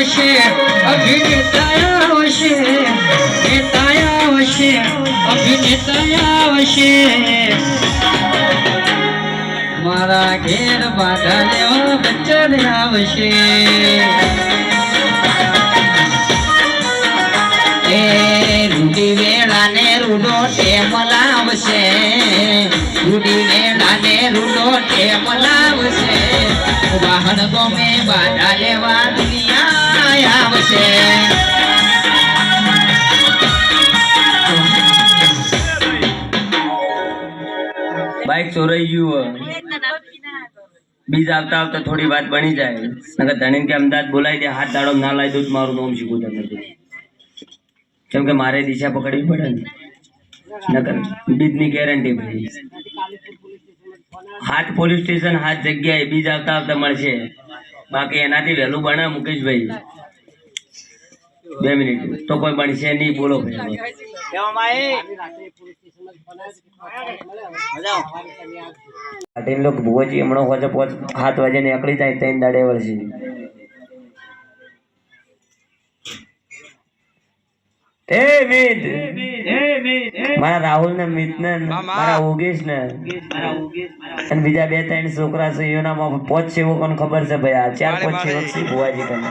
આવશે, અભિનેતા આવશે, નેતા આવશે, અભિનેતા આવશે. મારા ઘેર બાધા લેવા બચ્ચન આવશે. એ રૂડી વેળા ને રૂડો ટેમ લાવશે. રૂડી વેળા ને રૂડો ટેમ લાવશે. વાહન ગમે બાધા લેવા આવશે. બાઈક ચોરાઈ ગયું બીજ આવતા આવતા થોડી વાત બની જાય. નકર ધણીને કે અમદાવાદ બોલાવી દે, હાથ દાડો ના લાવી દઉં મારું નામ શીખવું નથી કેમ કે મારે દિશા પકડવી પડે ને. નકર બીજની ગેરંટી ભાઈ હાથ પોલીસ સ્ટેશન, હાથ જગ્યાએ બીજ આવતા આવતા મળશે. બાકી એનાથી વહેલું બને મુકેશભાઈ. બે મિનિટ. તો કોઈ છે નહીં, બોલો ભાઈ. લોકો ભુવજી હમણાં પોચ સાત વાગે નીકળી જાય, ત્રણ દાડે વર્ષી એ મિત મારા રાહુલ ને મિત ને મારા ઓગેશ ને અને બીજા બે ત્રણ છોકરા છે એના પોચ સેવકોને ખબર છે ભાઈ આ ચાર પોચ સેવક છે ભુવાજી કને.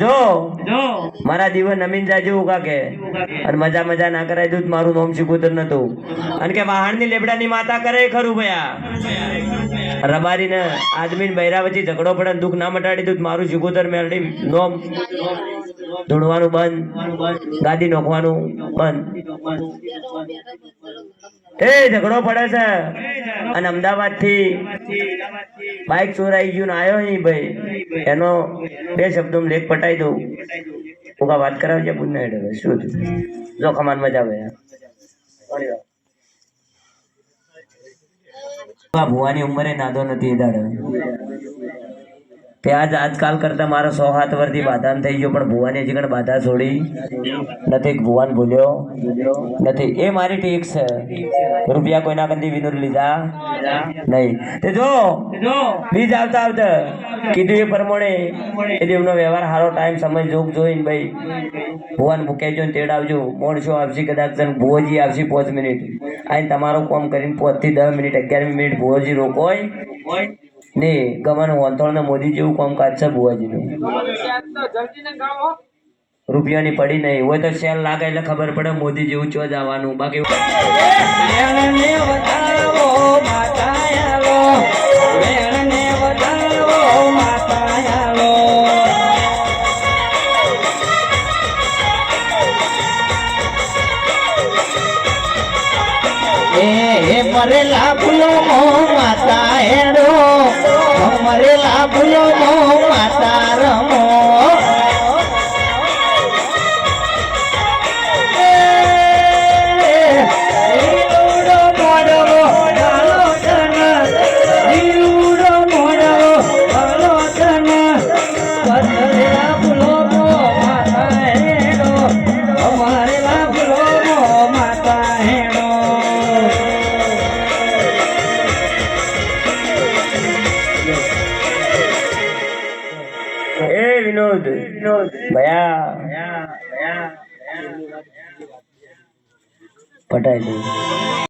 જો મારા જીવન નમીન જાજુ કાકે. અને મજા મજા ના કરાય દૂધ મારું નોમ શીખુતર નતું. અને કે વાહણની લેબડા ની માતા કરે ખરું ભયા. રબારી ને આદમી ને બૈરા વચ્ચે ઝઘડો પડે દુઃખ ના મટાડી દૂધ મારું શીખુતર મેળડી નોમ ધૂણવાનું બંધ ગાદી નોખવાનું બંધ. એ ઝઘડો પડે છે. અને અમદાવાદથી બાઇક ચોરાઈ ગયું આવ્યો નહીં ભાઈ. એનો બે શબ્દો લેખ પટાઈ દઉં. ઉગા વાત કરાવજે પુણ્ય હેડે શું જો ખમાન મજા આવે ભુવાની ઉંમરે નાદો નથી, એ દાડે. આજ આજકાલ કરતા મારો સો હાથ વર્ષથી બાધા થઈ ગયો, પણ ભુવાની હજી બાધા છોડી નથી ભુવાન ભૂલ્યો નથી. એ મારી ટીક છે. રૂપિયા કોઈના કંદી વિનુર લીધા નહીં. તે જો, બીજ આવતા આવતા કીધું એ પ્રમાણે એ દેવનો વ્યવહાર સારો ટાઈમ સમય, જોગ જોઈને ભાઈ, ભુવાન મૂકાઈ ને ને તેડાવજો મોડશો આવશે કદાચ ભુવોજી આવશે પાંચ મિનિટ. આઈને તમારું કામ કરીને પાંચથી દસ મિનિટ, અગિયાર મિનિટ ભુવોજી રોકોય. ને ગમન વંતોળના મોદી જેવું કામકાજ છે બુવાજીનું. રૂપિયાની પડી નહીં. હોય તો સેલ લાગે એટલે ખબર પડે મોદી જેવું ચો જવાનું. બાકી એ મરેલા મો માતા હેડો. મરેલા મો માતા વિનોદ ભયા પટાઈ દઉં